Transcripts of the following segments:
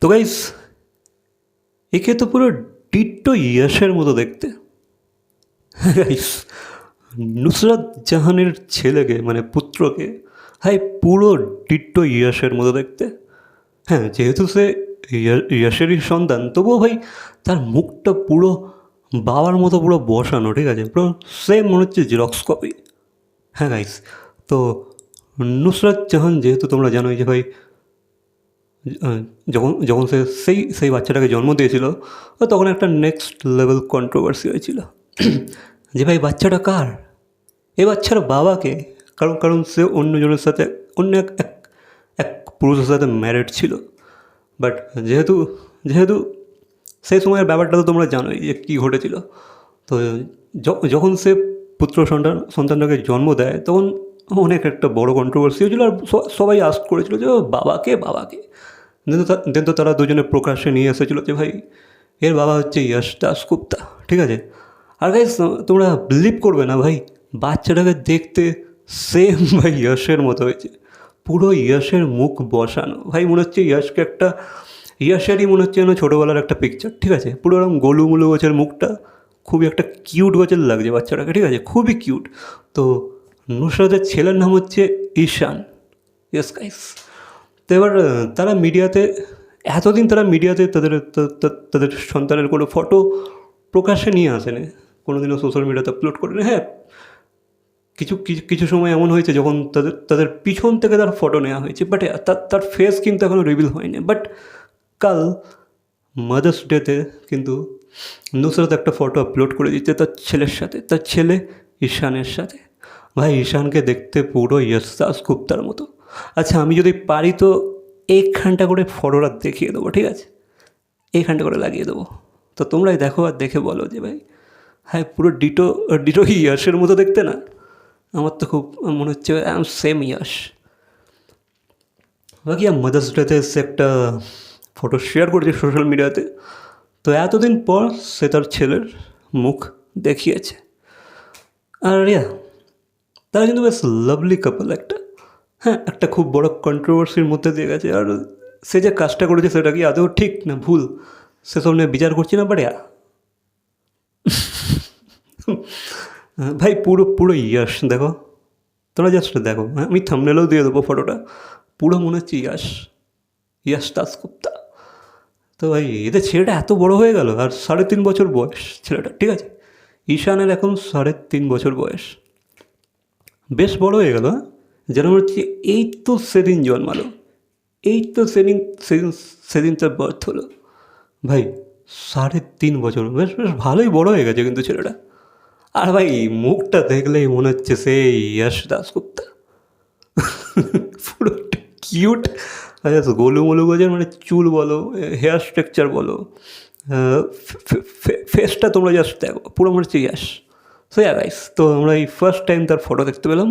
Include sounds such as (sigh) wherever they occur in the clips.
তো গাইস একে তো পুরো ডিট্টো ইয়াসের মতো দেখতে। গাইস নুসরাত জাহানের ছেলেকে মানে পুত্রকে, হাই, পুরো ডিট্টো ইয়াসের মতো দেখতে। হ্যাঁ যেহেতু সে ইয়া- ইয়াসেরই সন্তান, তবুও ভাই, তার মুখটা পুরো বাবার মতো পুরো বসানো, ঠিক আছে? পুরো সেম মনে হচ্ছে জেরক্স কপি হ্যাঁ গাইস তো নুসরাত জাহান, যেহেতু তোমরা জানোই যে ভাই যখন যখন সে সেই সেই বাচ্চাটাকে জন্ম দিয়েছিল তখন একটা নেক্সট লেভেল কন্ট্রোভার্সি হয়েছিল। যে ভাই, বাচ্চাটা কার? এ বাচ্চার বাবাকে? কারণ কারণ সে অন্যজনের সাথে, অন্য এক এক এক পুরুষের সাথে ম্যারিড ছিল। বাট যেহেতু যেহেতু সেই সময়ের ব্যাপারটা তো তোমরা জানোই যে কী ঘটেছিল। তো যখন সে পুত্র সন্তান, সন্তানটাকে জন্ম দেয়, তখন অনেক একটা বড় কন্ট্রোভার্সি হয়েছিল আর সবাই আস্ক করেছিল যে বাবাকে বাবাকে। দেন তো দেন তো তারা দুজনে প্রকাশ্যে নিয়ে এসেছিল যে ভাই, এর বাবা হচ্ছে ইয়াশ দাসগুপ্তা ঠিক আছে? আর গাইস তোমরা বিলিভ করবে না ভাই, বাচ্চাটাকে দেখতে সেম (laughs) ভাই ইয়াশের মতো হয়েছে। পুরো ইয়াশের মুখ বসানো। ভাই, মনে হচ্ছে ইয়াশকে একটা ইয়াশেরই মনে হচ্ছে যেন ছোটোবেলার একটা পিকচার ঠিক আছে? পুরো এরকম গোলুমুলু গোছের মুখটা খুবই একটা কিউট গোছের লাগছে বাচ্চাটাকে, ঠিক আছে? খুবই কিউট তো নুসরাতের ছেলের নাম হচ্ছে ঈশান। ইয়েস গাইস তো এবার তারা মিডিয়াতে, এতদিন তারা মিডিয়াতে তাদের তাদের সন্তানের কোনো ফটো প্রকাশ্যে নিয়ে আসেনি। কোনো দিনও সোশ্যাল মিডিয়াতে আপলোড করেনি। হ্যাঁ কিছু কিছু সময় এমন হয়েছে যখন তাদের তাদের পিছন থেকে তার ফটো নেওয়া হয়েছে বাট তার তার ফেস কিন্তু এখনও রিভিল হয়নি। বাট কাল মাদার্স ডেতে কিন্তু নুসরত একটা ফটো আপলোড করে দিচ্ছে তার ছেলের সাথে, তার ছেলে ঈশানের সাথে। ভাই, ঈশানকে দেখতে পুরো ইয়স দাস গুপ্তার মতো। আচ্ছা আমি যদি পারি তো এইখানটা করে ফটোটা দেখিয়ে দেবো, ঠিক আছে? এইখানটা করে লাগিয়ে দেবো। তো তোমরাই দেখো আর দেখে বলো যে ভাই হ্যাঁ পুরো ডিটো ডিটো ইয়াসের মতো দেখতে না? আমার তো খুব মনে হচ্ছে সেম ইয়াস। বাকি মাদার্স ডেতে সে একটা ফটো শেয়ার করেছে সোশ্যাল মিডিয়াতে তো। এতদিন পর সে তার ছেলের মুখ দেখিয়েছে। আর ইয়া, তারা কিন্তু বেশ লাভলি কাপল একটা। হ্যাঁ একটা খুব বড় কন্ট্রোভার্সির মধ্যে দিয়ে গেছে। আর সে যে কাজটা করেছে সেটা কি আদৌ ঠিক না ভুল? সেসব নিয়ে বিচার করছি না বাট ইয়া (laughs) ভাই, পুরো পুরো ইয়াস, দেখো। তোরা জাস্ট দেখো হ্যাঁ আমি থামনেলেও দিয়ে দেবো ফটোটা পুরো মনে হচ্ছে ইয়াস ইয়াস দাসগুপ্তা তো ভাই, এদের ছেলেটা এত বড় হয়ে গেল, আর সাড়ে তিন বছর বয়স ছেলেটা, ঠিক আছে? ঈশানের এখন সাড়ে তিন বছর বয়স। বেশ বড় হয়ে গেল হ্যাঁ? যেন মনে হচ্ছে এই তো সেদিন জন্মালো। এই তো সেদিন সেদিন সেদিন তার বার্থ হলো। ভাই, সাড়ে তিন বছর, বেশ বেশ ভালোই বড় হয়ে গেছে কিন্তু ছেলেটা। আর ভাই মুখটা দেখলেই মনে হচ্ছে সেই ইয়াশ দাসগুপ্তা পুরো কিউট আচ্ছা গোলু গোজের মানে চুল বলো হেয়ার স্ট্রাকচার বলো ফেসটা তোমরা জাস্ট দেখো, পুরো মনে হচ্ছে ইয়াস সো ইয়া গাইস তো আমরা এই ফার্স্ট টাইম তার ফটো দেখতে পেলাম।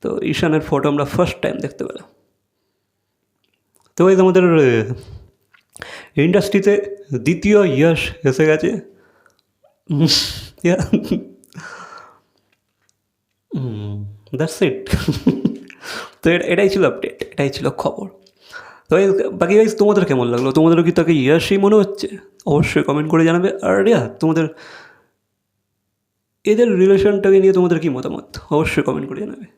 তো ঈশানের ফটো আমরা ফার্স্ট টাইম দেখতে পেলাম। তো এই আমাদের ইন্ডাস্ট্রিতে দ্বিতীয় ইয়াশ এসে গেছে। দ্যাটস ইট তো এটা- এটাই ছিল আপডেট এটাই ছিল খবর। তো বাকি গাইজ তোমাদের কেমন লাগল? তোমাদেরও কি তাকে ইয়াসই মনে হচ্ছে? অবশ্যই কমেন্ট করে জানাবে। আর ইয়া, তোমাদের, এদের রিলেশনটাকে নিয়ে তোমাদের কি মতামত? অবশ্যই কমেন্ট করে জানাবে।